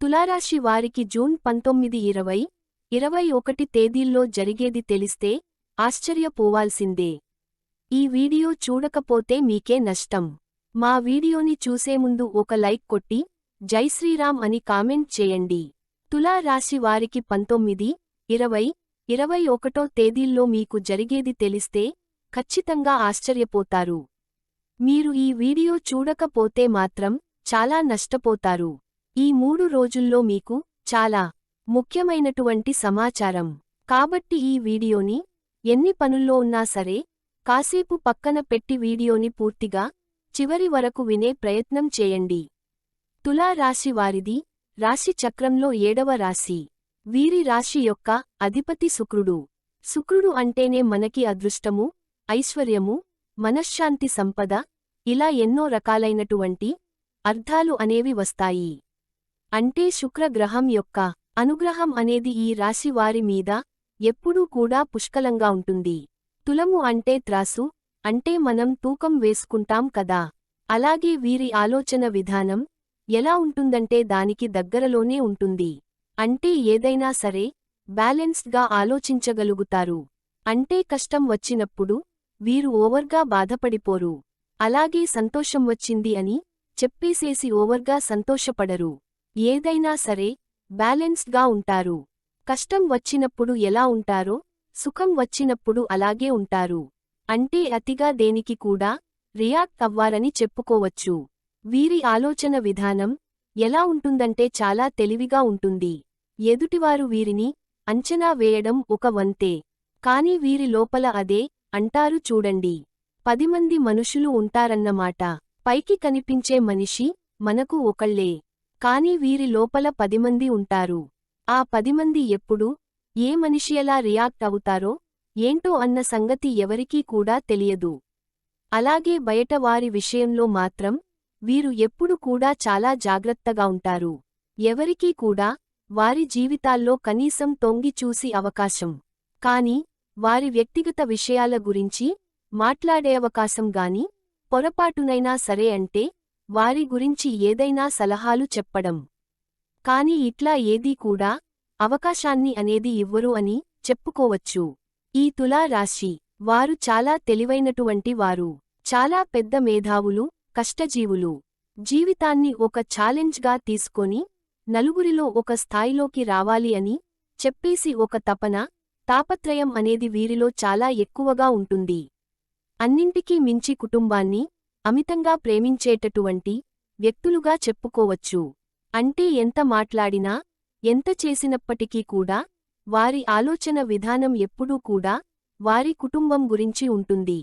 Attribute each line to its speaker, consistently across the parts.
Speaker 1: తులారాశి వారికి జూన్ పంతొమ్మిది ఇరవై ఇరవై ఒకటి తేదీల్లో జరిగేది తెలిస్తే ఆశ్చర్యపోవాల్సిందే. ఈ వీడియో చూడకపోతే మీకే నష్టం. మా వీడియోని చూసే ముందు ఒక లైక్ కొట్టి జై శ్రీరామ్ అని కామెంట్ చేయండి. తులారాశి వారికి పంతొమ్మిది ఇరవై ఇరవై ఒకటో తేదీల్లో మీకు జరిగేది తెలిస్తే ఖచ్చితంగా ఆశ్చర్యపోతారు. మీరు ఈ వీడియో చూడకపోతే మాత్రం చాలా నష్టపోతారు. ఈ మూడు రోజుల్లో మీకు చాలా ముఖ్యమైనటువంటి సమాచారం. కాబట్టి ఈ వీడియోని ఎన్ని పనుల్లో ఉన్నా సరే కాసేపు పక్కన పెట్టి వీడియోని పూర్తిగా చివరి వరకు వినే ప్రయత్నం చేయండి. తులా రాశి వారిది రాశి చక్రంలో ఏడవ రాశి. వీరి రాశి యొక్క అధిపతి శుక్రుడు. శుక్రుడు అంటేనే మనకి అదృష్టము ఐశ్వర్యము మనశ్శాంతి సంపద ఇలా ఎన్నో రకాలైనటువంటి అర్థాలు అనేవి వస్తాయి. అంటే శుక్రగ్రహం యొక్క అనుగ్రహం అనేది ఈ రాశి వారి మీద ఎప్పుడూ కూడా పుష్కలంగా ఉంటుంది. తులము అంటే త్రాసు అంటే మనం తూకం వేసుకుంటాం కదా. అలాగే వీరి ఆలోచన విధానం ఎలా ఉంటుందంటే దానికి దగ్గరలోనే ఉంటుంది. అంటే ఏదైనా సరే బ్యాలెన్స్డ్గా ఆలోచించగలుగుతారు. అంటే కష్టం వచ్చినప్పుడు వీరు ఓవర్గా బాధపడిపోరు. అలాగే సంతోషం వచ్చింది అని చెప్పేసేసి ఓవర్గా సంతోషపడరు. ఏదైనా సరే బ్యాలెన్స్డ్గా ఉంటారు. కష్టం వచ్చినప్పుడు ఎలా ఉంటారో సుఖం వచ్చినప్పుడు అలాగే ఉంటారు. అంటే అతిగా దేనికి కూడా రియాక్ట్ అవ్వారని చెప్పుకోవచ్చు. వీరి ఆలోచన విధానం ఎలా ఉంటుందంటే చాలా తెలివిగా ఉంటుంది. ఎదుటివారు వీరిని అంచనా వేయడం ఒక వంతే. కాని వీరి లోపల అదే అంటారు చూడండి. పదిమంది మనుషులు ఉంటారన్నమాట. పైకి కనిపించే మనిషి మనకు ఒకళ్ళే. కాని వీరి లోపల పదిమంది ఉంటారు. ఆ పదిమంది ఎప్పుడు ఏ మనిషి ఎలా రియాక్ట్ అవుతారో ఏంటో అన్న సంగతి ఎవరికీ కూడా తెలియదు. అలాగే బయట వారి విషయంలో మాత్రం వీరు ఎప్పుడు కూడా చాలా జాగ్రత్తగా ఉంటారు. ఎవరికీ కూడా వారి జీవితాల్లో కనీసం తొంగి చూసి అవకాశం. కాని వారి వ్యక్తిగత విషయాల గురించి మాట్లాడే అవకాశం గాని పొరపాటునైనా సరే అంటే వారి గురించి ఏదైనా సలహాలు చెప్పడం. కాని ఇట్లా ఏదీ కూడా అవకాశాన్ని అనేది ఇవ్వరు అని చెప్పుకోవచ్చు. ఈ తులా రాశి వారు చాలా తెలివైనటువంటి వారు. చాలా పెద్ద మేధావులు కష్టజీవులు. జీవితాన్ని ఒక ఛాలెంజ్గా తీసుకొని నలుగురిలో ఒక స్థాయిలోకి రావాలి అని చెప్పేసి ఒక తపన తాపత్రయం అనేది వీరిలో చాలా ఎక్కువగా ఉంటుంది. అన్నింటికీ మించి కుటుంబాన్ని అమితంగా ప్రేమించేటటువంటి వ్యక్తులుగా చెప్పుకోవచ్చు. అంటే ఎంత మాట్లాడినా ఎంత చేసినప్పటికీ కూడా వారి ఆలోచన విధానం ఎప్పుడూ కూడా వారి కుటుంబం గురించి ఉంటుంది.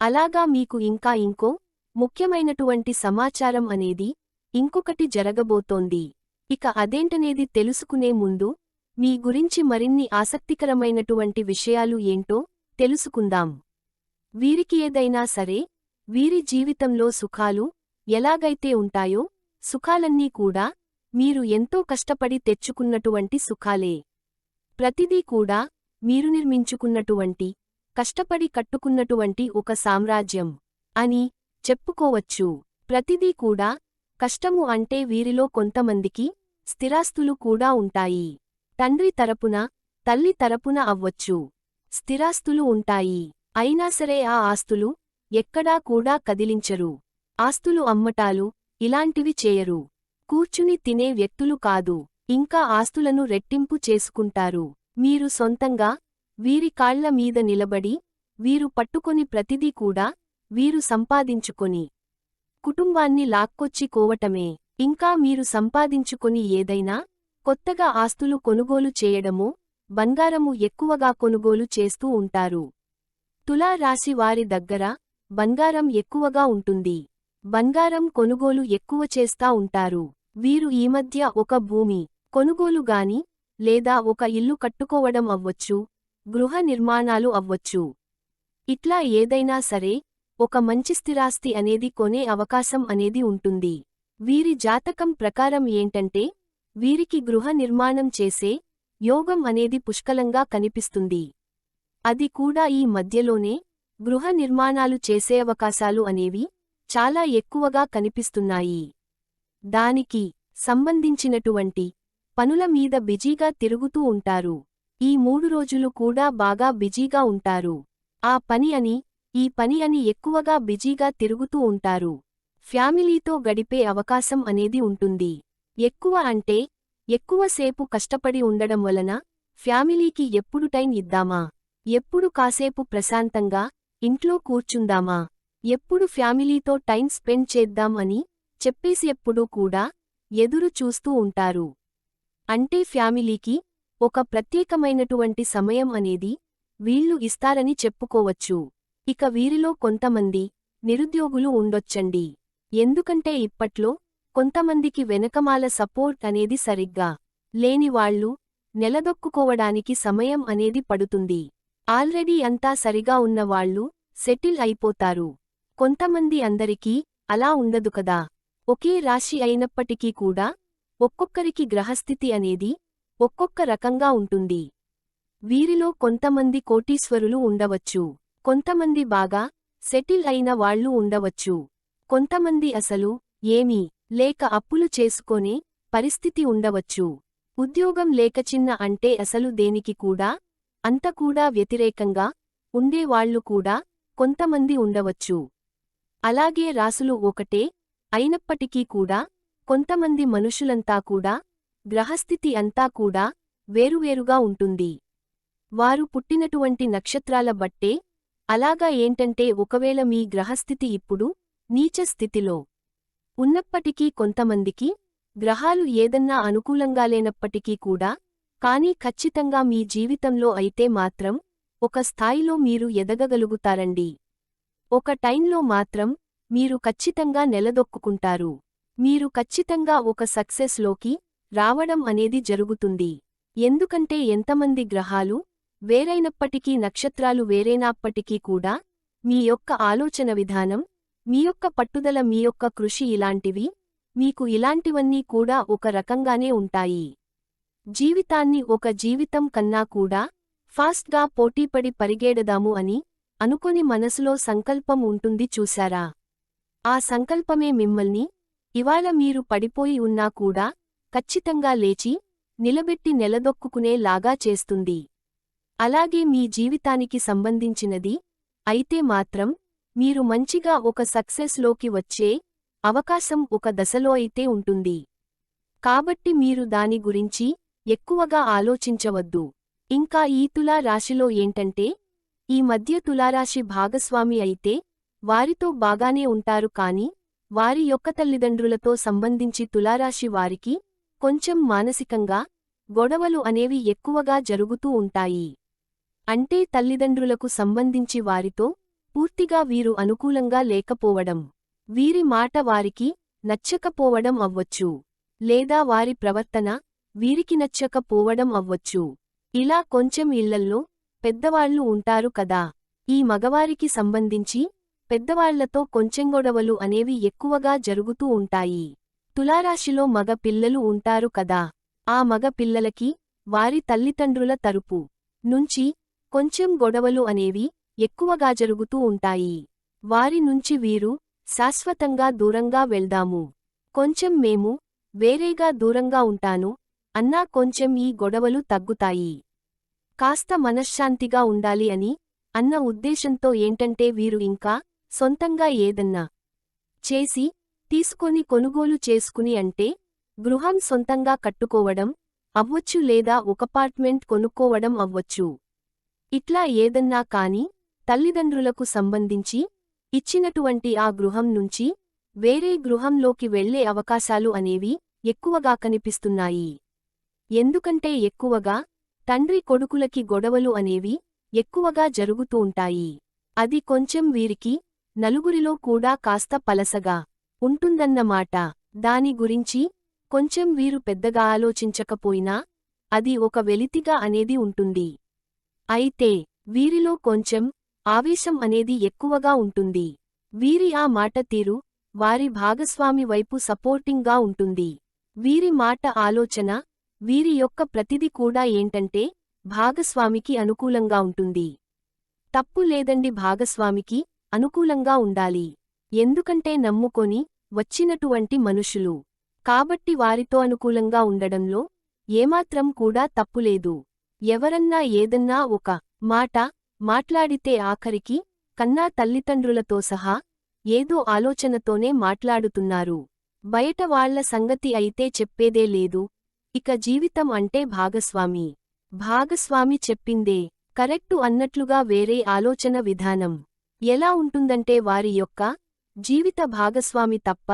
Speaker 1: అలాగా మీకు ఇంకా ఇంకో ముఖ్యమైనటువంటి సమాచారం అనేది ఇంకొకటి జరగబోతోంది. ఇక అదేంటనేది తెలుసుకునే ముందు మీ గురించి మరిన్ని ఆసక్తికరమైనటువంటి విషయాలు ఏంటో తెలుసుకుందాం. వీరికి ఏదైనా సరే వీరి జీవితంలో సుఖాలు ఎలాగైతే ఉంటాయో సుఖాలన్నీ కూడా మీరు ఎంతో కష్టపడి తెచ్చుకున్నటువంటి సుఖాలే. ప్రతిదీ కూడా మీరు నిర్మించుకున్నటువంటి కష్టపడి కట్టుకున్నటువంటి ఒక సామ్రాజ్యం అని చెప్పుకోవచ్చు. ప్రతిదీ కూడా కష్టము అంటే వీరిలో కొంతమందికి స్థిరాస్తులు కూడా ఉంటాయి. తండ్రి తరపున తల్లి తరపున అవ్వచ్చు. స్థిరాస్తులు ఉంటాయి. అయినా సరే ఆ ఆస్తులు ఎక్కడా కూడా కదిలించరు. ఆస్తులు అమ్మటాలు ఇలాంటివి చేయరు. కూర్చుని తినే వ్యక్తులు కాదు. ఇంకా ఆస్తులను రెట్టింపు చేసుకుంటారు. మీరు సొంతంగా వీరి కాళ్ళ మీద నిలబడి వీరు పట్టుకొని ప్రతిదీ కూడా వీరు సంపాదించుకొని కుటుంబాన్ని లాక్కొచ్చి కోవటమే. ఇంకా మీరు సంపాదించుకొని ఏదైనా కొత్తగా ఆస్తులు కొనుగోలు చేయడము బంగారము ఎక్కువగా కొనుగోలు చేస్తూ ఉంటారు. తులా రాశి వారి దగ్గర బంగారం ఎక్కువగా ఉంటుంది. బంగారం కొనుగోలు ఎక్కువ చేస్తా ఉంటారు. వీరు ఈ మధ్య ఒక భూమి కొనుగోలుగాని లేదా ఒక ఇల్లు కట్టుకోవడం అవ్వచ్చు గృహ నిర్మాణాలు అవ్వచ్చు. ఇట్లా ఏదైనా సరే ఒక మంచి స్థిరాస్తి అనేది కొనే అవకాశం అనేది ఉంటుంది. వీరి జాతకం ప్రకారం ఏంటంటే వీరికి గృహ నిర్మాణం చేసే యోగం అనేది పుష్కలంగా కనిపిస్తుంది. అది కూడా ఈ మధ్యలోనే గృహ నిర్మాణాలు చేసే అవకాశాలు అనేవి చాలా ఎక్కువగా కనిపిస్తున్నాయి. దానికి సంబంధించినటువంటి పనుల మీద బిజీగా తిరుగుతూ ఉంటారు. ఈ మూడు రోజులు కూడా బాగా బిజీగా ఉంటారు. ఆ పని అని ఈ పని అని ఎక్కువగా బిజీగా తిరుగుతూ ఉంటారు. ఫ్యామిలీతో గడిపే అవకాశం అనేది ఉంటుంది. ఎక్కువ అంటే ఎక్కువసేపు కష్టపడి ఉండడం వలన ఫ్యామిలీకి ఎప్పుడు టైం ఇద్దామా? ఎప్పుడు కాసేపు ప్రశాంతంగా ఇంట్లో కూర్చుందామా? ఎప్పుడు ఫ్యామిలీతో టైం స్పెండ్ చేద్దాం అని చెప్పేసి ఎప్పుడూ కూడా ఎదురు చూస్తూ ఉంటారు. అంటే ఫ్యామిలీకి ఒక ప్రత్యేకమైనటువంటి సమయం అనేది వీళ్ళు ఇస్తారని చెప్పుకోవచ్చు. ఇక వీరిలో కొంతమంది నిరుద్యోగులు ఉండొచ్చండి. ఎందుకంటే ఇప్పట్లో కొంతమందికి వెనకమాల సపోర్ట్ అనేది సరిగ్గా లేనివాళ్ళు నిలదొక్కుకోవడానికి సమయం అనేది పడుతుంది. ఆల్రెడీ అంతా సరిగా ఉన్నవాళ్ళు సెటిల్ అయిపోతారు. కొంతమంది అందరికీ అలా ఉండదు కదా. ఒకే రాశి అయినప్పటికీ కూడా ఒక్కొక్కరికి గ్రహస్థితి అనేది ఒక్కొక్క రకంగా ఉంటుంది. వీరిలో కొంతమంది కోటీశ్వరులు ఉండవచ్చు. కొంతమంది బాగా సెటిల్ అయిన వాళ్ళు ఉండవచ్చు. కొంతమంది అసలు ఏమీ లేక అప్పులు చేసుకొనే పరిస్థితి ఉండవచ్చు. ఉద్యోగం లేక చిన్న అంటే అసలు దేనికి కూడా అంత కూడా వ్యతిరేకంగా ఉండేవాళ్ళు కూడా కొంతమంది ఉండవచ్చు. అలాగే రాసులు ఒకటే అయినప్పటికీ కూడా కొంతమంది మనుషులంతా కూడా గ్రహస్థితి అంతా కూడా వేరువేరుగా ఉంటుంది. వారు పుట్టినటువంటి నక్షత్రాల బట్టే అలాగా ఏంటంటే ఒకవేళ మీ గ్రహస్థితి ఇప్పుడు నీచ స్థితిలో ఉన్నప్పటికీ కొంతమందికి గ్రహాలు ఏదన్నా అనుకూలంగా లేనప్పటికీ కూడా కానీ ఖచ్చితంగా మీ జీవితంలో అయితే మాత్రం ఒక స్థాయిలో మీరు ఎదగగలుగుతారండి. ఒక టైంలో మాత్రం మీరు ఖచ్చితంగా నెలదొక్కుంటారు మీరు ఖచ్చితంగా ఒక సక్సెస్లోకి రావడం అనేది జరుగుతుంది. ఎందుకంటే ఎంతమంది గ్రహాలు వేరైనప్పటికీ నక్షత్రాలు వేరేనాప్పటికీ కూడా మీ యొక్క ఆలోచన విధానం మీ యొక్క పట్టుదల మీ యొక్క కృషి ఇలాంటివి మీకు ఇలాంటివన్నీ కూడా ఒక రకంగానే ఉంటాయి. జీవితాన్ని ఒక జీవితం కన్నా కూడా ఫాస్ట్గా పోటీపడి పరిగేడదాము అని అనుకొని మనసులో సంకల్పం ఉంటుంది చూశారా? ఆ సంకల్పమే మిమ్మల్ని ఇవాళ మీరు పడిపోయి ఉన్నా కూడా ఖచ్చితంగా లేచి నిలబెట్టి నెలదొక్కుకునేలాగా చేస్తుంది. అలాగే మీ జీవితానికి సంబంధించినది అయితే మాత్రం మీరు మంచిగా ఒక సక్సెస్లోకి వచ్చే అవకాశం ఒక దశలో అయితే ఉంటుంది. కాబట్టి మీరు దాని గురించి ఎక్కువగా ఆలోచించవద్దు. ఇంకా ఈ తులా రాశిలో ఏంటంటే ఈ మధ్య తులారాశి భాగస్వామి అయితే వారితో బాగానే ఉంటారు కాని వారి యొక్క తల్లిదండ్రులతో సంబంధించి తులారాశి వారికి కొంచెం మానసికంగా గొడవలు అనేవి ఎక్కువగా జరుగుతూ ఉంటాయి. అంటే తల్లిదండ్రులకు సంబంధించి వారితో పూర్తిగా వీరు అనుకూలంగా లేకపోవడం వీరి మాట వారికి నచ్చకపోవడం అవ్వచ్చు. లేదా వారి ప్రవర్తన వీరికి నచ్చకపోవడం అవ్వచ్చు. ఇలా కొంచెం ఇళ్ళల్లో పెద్దవాళ్ళు ఉంటారు కదా. ఈ మగవారికి సంబంధించి పెద్దవాళ్ళతో కొంచెం గొడవలు అనేవి ఎక్కువగా జరుగుతూ ఉంటాయి. తులారాశిలో మగ పిల్లలు ఉంటారు కదా. ఆ మగ పిల్లలకి వారి తల్లిదండ్రుల తరపు నుంచి కొంచెం గొడవలు అనేవి ఎక్కువగా జరుగుతూ ఉంటాయి. వారి నుంచి వీరు శాశ్వతంగా దూరంగా వెళ్దాము. కొంచెం మేము వేరేగా దూరంగా ఉంటాను అన్నా కొంచెం ఈ గొడవలు తగ్గుతాయి. కాస్త మనశ్శాంతిగా ఉండాలి అని అన్న ఉద్దేశంతో ఏంటంటే వీరు ఇంకా సొంతంగా ఏదన్నా చేసి తీసుకొని కొనుగోలు చేసుకుని అంటే గృహం సొంతంగా కట్టుకోవడం అవ్వొచ్చు లేదా ఒకపార్ట్మెంట్ కొనుక్కోవడం అవ్వొచ్చు. ఇట్లా ఏదన్నా కాని తల్లిదండ్రులకు సంబంధించి ఇచ్చినటువంటి ఆ గృహం నుంచి వేరే గృహంలోకి వెళ్ళే అవకాశాలు అనేవి ఎక్కువగా కనిపిస్తున్నాయి. ఎందుకంటే ఎక్కువగా తండ్రి కొడుకులకి గొడవలు అనేవి ఎక్కువగా జరుగుతూ ఉంటాయి. అది కొంచెం వీరికి నలుగురిలో కూడా కాస్త పలసగా ఉంటుందన్నమాట దాని గురించి కొంచెం వీరు పెద్దగా ఆలోచించకపోయినా అది ఒక వెలితిగా అనేది ఉంటుంది. అయితే వీరిలో కొంచెం ఆవేశం అనేది ఎక్కువగా ఉంటుంది. వీరి ఆ మాట తీరు వారి భాగస్వామి వైపు సపోర్టింగ్గా ఉంటుంది. వీరి మాట ఆలోచన వీరి యొక్క ప్రతిది కూడా ఏంటంటే భాగస్వామికి అనుకూలంగా ఉంటుంది. తప్పు లేదండి భాగస్వామికి అనుకూలంగా ఉండాలి. ఎందుకంటే నమ్ముకొని వచ్చినటువంటి మనుషులు. కాబట్టి వారితో అనుకూలంగా ఉండడంలో ఏమాత్రం కూడా తప్పులేదు ఎవరన్నా ఏదన్నా ఒక మాట మాట్లాడితే ఆఖరికి కన్నా తల్లిదండ్రులతో సహా ఏదో ఆలోచనతోనే మాట్లాడుతున్నారు. బయట వాళ్ళ సంగతి అయితే చెప్పేదే లేదు. ఇక జీవితం అంటే భాగస్వామి. భాగస్వామి చెప్పిందే. కరెక్టు అన్నట్లుగా వేరే ఆలోచన విధానం. ఎలా ఉంటుందంటే వారి యొక్క జీవిత భాగస్వామి తప్ప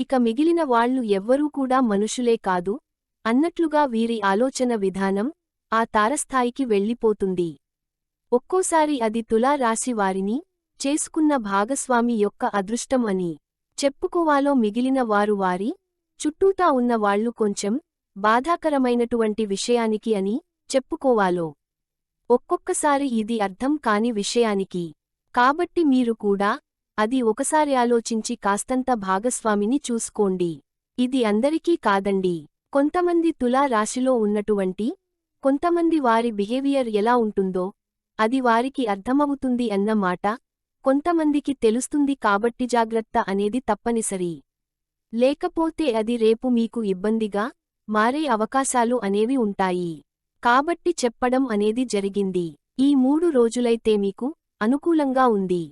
Speaker 1: ఇక మిగిలిన వాళ్ళు ఎవ్వరూ కూడా మనుషులే కాదు అన్నట్లుగా వీరి ఆలోచన విధానం ఆ తారస్థాయికి వెళ్ళిపోతుంది. ఒక్కోసారి అది తులా రాశి వారిని చేసుకున్న భాగస్వామి యొక్క అదృష్టం అని చెప్పుకోవాలో మిగిలిన వారు వారి చుట్టూతా ఉన్న వాళ్ళు కొంచెం బాధాకరమైనటువంటి విషయానికి అని చెప్పుకోవాలో. ఒక్కొక్కసారి ఇది అర్థం కాని విషయానికి. కాబట్టి మీరు కూడా అది ఒకసారి ఆలోచించి కాస్తంత భాగస్వామిని చూసుకోండి. ఇది అందరికీ కాదండి. కొంతమంది తులా రాశిలో ఉన్నటువంటి కొంతమంది వారి బిహేవియర్ ఎలా ఉంటుందో అది వారికి అర్థమవుతుంది అన్నమాట కొంతమందికి తెలుస్తుంది కాబట్టి జాగ్రత్త అనేది తప్పనిసరి. లేకపోతే అది రేపు మీకు ఇబ్బందిగా మారే అవకాశాలు అనేవి ఉంటాయి. కాబట్టి చెప్పడం అనేది జరిగింది. ఈ మూడు రోజులైతే మీకు అనుకూలంగా ఉంది.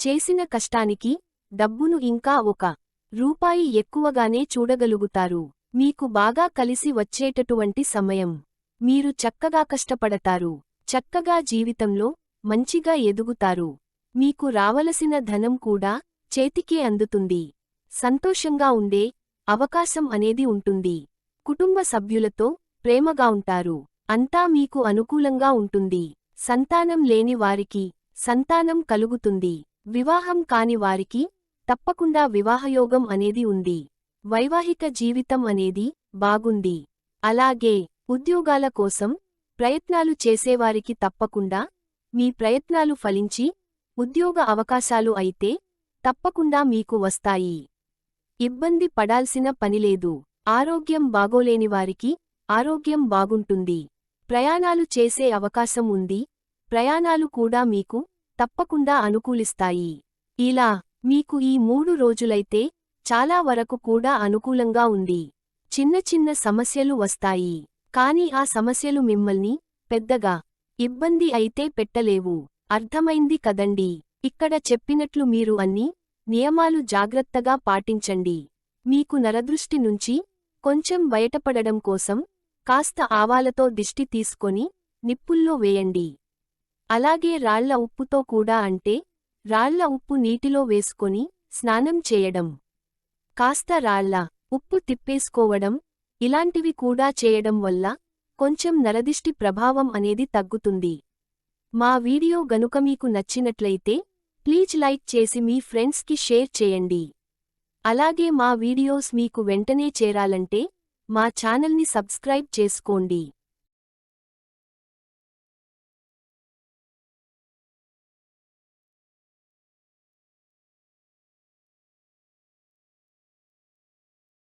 Speaker 1: చేసిన కష్టానికి డబ్బును ఇంకా ఒక రూపాయి ఎక్కువగానే చూడగలుగుతారు. మీకు బాగా కలిసి వచ్చేటటువంటి సమయం. మీరు చక్కగా కష్టపడతారు. చక్కగా జీవితంలో మంచిగా ఎదుగుతారు. మీకు రావలసిన ధనం కూడా చేతికే అందుతుంది. సంతోషంగా ఉండే అవకాశం అనేది ఉంటుంది. కుటుంబ సభ్యులతో ప్రేమగా ఉంటారు. అంతా మీకు అనుకూలంగా ఉంటుంది. సంతానం లేని వారికి సంతానం కలుగుతుంది. వివాహం కాని వారికి తప్పకుండా వివాహయోగం అనేది ఉంది. వైవాహిక జీవితం అనేది బాగుంది. అలాగే ఉద్యోగాల కోసం ప్రయత్నాలు చేసేవారికి తప్పకుండా మీ ప్రయత్నాలు ఫలించి ఉద్యోగ అవకాశాలు అయితే తప్పకుండా మీకు వస్తాయి. ఇబ్బంది పడాల్సిన పనిలేదు ఆరోగ్యం బాగోలేనివారికి ఆరోగ్యం బాగుంటుంది. ప్రయాణాలు చేసే అవకాశం ఉంది. ప్రయాణాలు కూడా మీకు తప్పకుండా అనుకూలిస్తాయి. ఇలా మీకు ఈ మూడు రోజులైతే చాలా వరకు కూడా అనుకూలంగా ఉంది. చిన్న చిన్న సమస్యలు వస్తాయి. కాని ఆ సమస్యలు మిమ్మల్ని పెద్దగా ఇబ్బంది అయితే పెట్టలేవు. అర్థమైంది కదండి. ఇక్కడ చెప్పినట్లు మీరు అన్ని నియమాలు జాగ్రత్తగా పాటించండి. మీకు నరదృష్టి నుంచి కొంచెం బయటపడడం కోసం కాస్త ఆవాలతో దిష్టి తీసుకొని నిప్పుల్లో వేయండి. అలాగే రాళ్ళ ఉప్పుతో కూడా అంటే రాళ్ళ ఉప్పు నీటిలో వేసుకొని స్నానం చేయడం. కాస్త రాళ్ళ ఉప్పు తిప్పేసుకోవడం ఇలాంటివి కూడా చేయడం వల్ల కొంచెం నరదిష్టి ప్రభావం అనేది తగ్గుతుంది. మా వీడియో గనుక మీకు నచ్చినట్లయితే ప్లీజ్ లైక్ చేసి మీ ఫ్రెండ్స్కి షేర్ చేయండి. అలాగే మా వీడియోస్ మీకు వెంటనే చేరాలంటే మా ఛానల్ని సబ్స్క్రైబ్ చేసుకోండి.